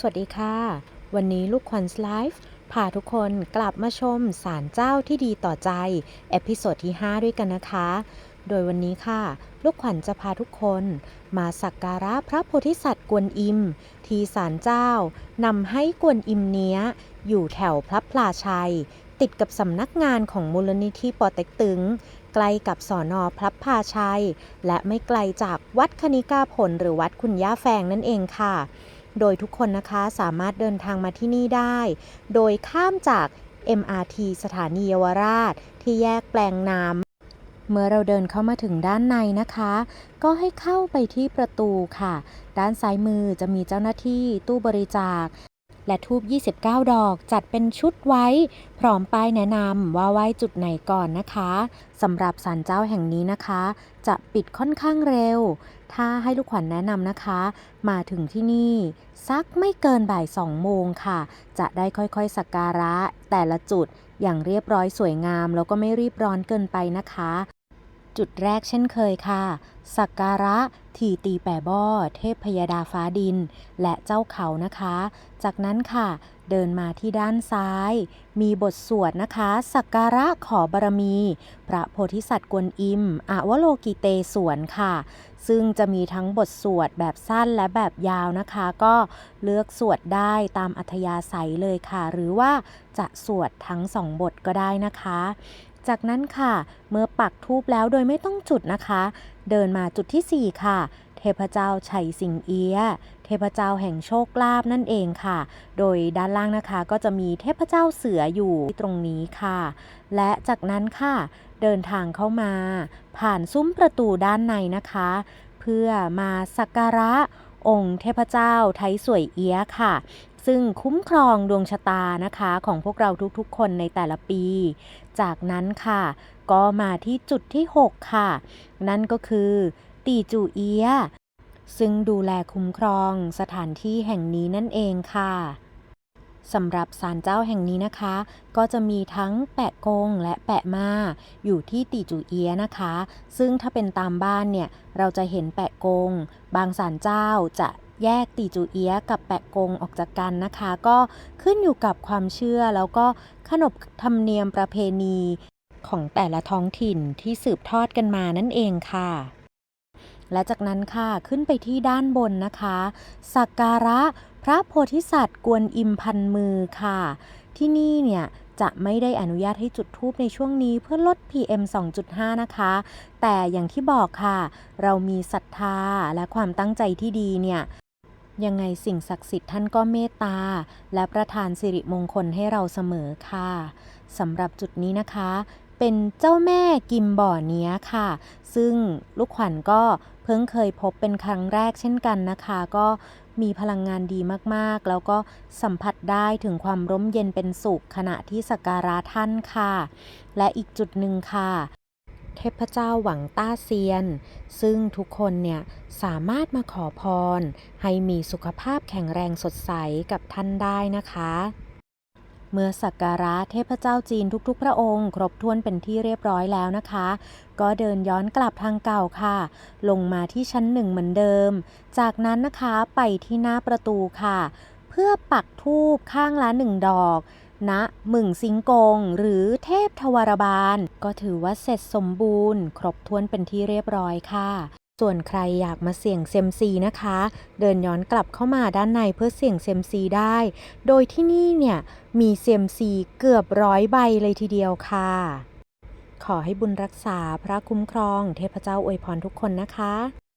สวัสดีค่ะ วันนี้ลูกควันไลฟ์พาทุกคนกลับมาชมสารเจ้าที่ดีต่อใจ เอพิโซดที่ 5 ด้วยกันนะคะ โดยวันนี้ค่ะ ลูกขวัญจะพาทุกคนมาสักการะพระโพธิสัตว์กวนอิม ที่ศาลเจ้านำให้กวนอิมเนี้ย อยู่แถวพระพลาชัย ติดกับสำนักงานของมูลนิธิปอเต็กตึง ใกล้กับสอนอพระพลาชัย และไม่ไกลจากวัดคณิกาผลหรือวัดคุณย่าแฟงนั่นเองค่ะ โดยทุกคนนะคะสามารถเดินทางมาที่นี่ได้ โดยข้ามจาก MRT สถานีเยาวราช ที่แยกแปลงน้ำเมื่อเราเดินเข้ามาถึงด้านในนะคะ ก็ให้เข้าไปที่ประตูค่ะ ด้านซ้ายมือจะมีเจ้าหน้าที่ตู้บริจาค และทูบ 29 ดอกจัดเป็นชุดไว้ พร้อมป้ายแนะนำว่าไหว้จุดไหนก่อนนะคะสำหรับศาลเจ้าแห่งนี้นะคะ จะปิดค่อนข้างเร็ว ถ้าให้ลูกขวัญแนะนำนะคะ มาถึงที่นี่ สักไม่เกินบ่ายสองโมงค่ะ จะได้ค่อยๆสักการะแต่ละจุดอย่างเรียบร้อยสวยงาม แล้วก็ไม่รีบร้อนเกินไปนะคะ จุดแรกเช่นเคยค่ะ สักการะทีตีแปะบ้อเทพพยดาฟ้าดิน และเจ้าเขานะคะ จากนั้นค่ะ เดินมาที่ด้านซ้าย มีบทสวดนะคะ สักการะขอบารมี พระโพธิสัตว์กวนอิมอวโลกิเตสวนค่ะ ซึ่งจะมีทั้งบทสวดแบบสั้นและแบบยาวนะคะ ก็เลือกสวดได้ตามอัธยาศัยเลยค่ะ หรือว่าจะสวดทั้งสองบทก็ได้นะคะ จากนั้นค่ะ เมื่อปักทูบแล้วโดยไม่ต้องจุดนะคะ เดินมาจุดที่ 4 ค่ะ เทพเจ้าชัยสิงเอียเทพเจ้าแห่งโชคลาภนั่นเองค่ะ โดยด้านล่างนะคะก็จะมีเทพเจ้าเสืออยู่ตรงนี้ค่ะ และจากนั้นค่ะ เดินทางเข้ามา ผ่านซุ้มประตูด้านในนะคะ เพื่อมาสักการะองค์เทพเจ้าไทยสวยเอียค่ะ ซึ่งคุ้มครองดวงชะตานะคะของพวกเราทุกๆ คนในแต่ละปี จากนั้นค่ะ ก็มาที่จุดที่ 6 ค่ะ นั่นก็คือตีจูเอีย ซึ่งดูแลคุ้มครองสถานที่แห่งนี้นั่นเองค่ะสำหรับศาลเจ้าแห่งนี้นะคะ ก็จะมีทั้งแปะกงและแปะมา อยู่ที่ตีจูเอียนะคะ ซึ่งถ้าเป็นตามบ้านเนี่ย เราจะเห็นแปะกง บางศาลเจ้าจะ แยกตีจูเอียกับแปะกงออกจากกันนะคะ ก็ขึ้นอยู่กับความเชื่อแล้วก็ขนบธรรมเนียมประเพณีของแต่ละท้องถิ่นที่สืบทอดกันมานั่นเองค่ะ และจากนั้นค่ะขึ้นไปที่ด้านบนนะคะ สักการะพระโพธิสัตว์กวนอิมพันมือค่ะ ที่นี่เนี่ยจะไม่ได้อนุญาตให้จุดธูปในช่วงนี้เพื่อลด PM 2.5 นะคะ แต่อย่างที่บอกค่ะ เรามีศรัทธาและความตั้งใจที่ดีเนี่ย ยังไงสิ่งศักดิ์สิทธิ์ท่านก็เมตตา และประทานสิริมงคลให้เราเสมอค่ะสำหรับจุดนี้นะคะ เป็นเจ้าแม่กิมบ่อเนี้ยค่ะ ซึ่งลูกขวัญก็เพิ่งเคยพบเป็นครั้งแรกเช่นกันนะคะ ก็มีพลังงานดีมากๆ แล้วก็สัมผัสได้ถึงความร่มเย็นเป็นสุขขณะที่สักการะท่านค่ะ และอีกจุดหนึ่งค่ะ เทพเจ้าหวังต้าเซียน ซึ่งทุกคนเนี่ยสามารถมาขอพร ให้มีสุขภาพแข็งแรงสดใสกับท่านได้นะคะ เมื่อสักการะเทพเจ้าจีนทุกๆ พระองค์ ครบถ้วนเป็นที่เรียบร้อยแล้วนะคะ ก็เดินย้อนกลับทางเก่าค่ะ ลงมาที่ชั้นหนึ่งเหมือนเดิม จากนั้นนะคะไปที่หน้าประตูค่ะ เพื่อปักธูปข้างละหนึ่งดอก ณหมึงซิงกง หรือเทพทวารบาล ก็ถือว่าเสร็จสมบูรณ์ ครบถ้วนเป็นที่เรียบร้อยค่ะส่วนใครอยากมาเสี่ยงเซยมซีนะคะ เดินย้อนกลับเข้ามาด้านในเพื่อเสี่ยงเซยมซีได้ โดยที่นี่เนี่ยมีเซยมซีเกือบร้อยใบเลยทีเดียวค่ะ ขอให้บุญรักษาพระคุ้มครองเทพเจ้าอวยพรทุกคนนะคะ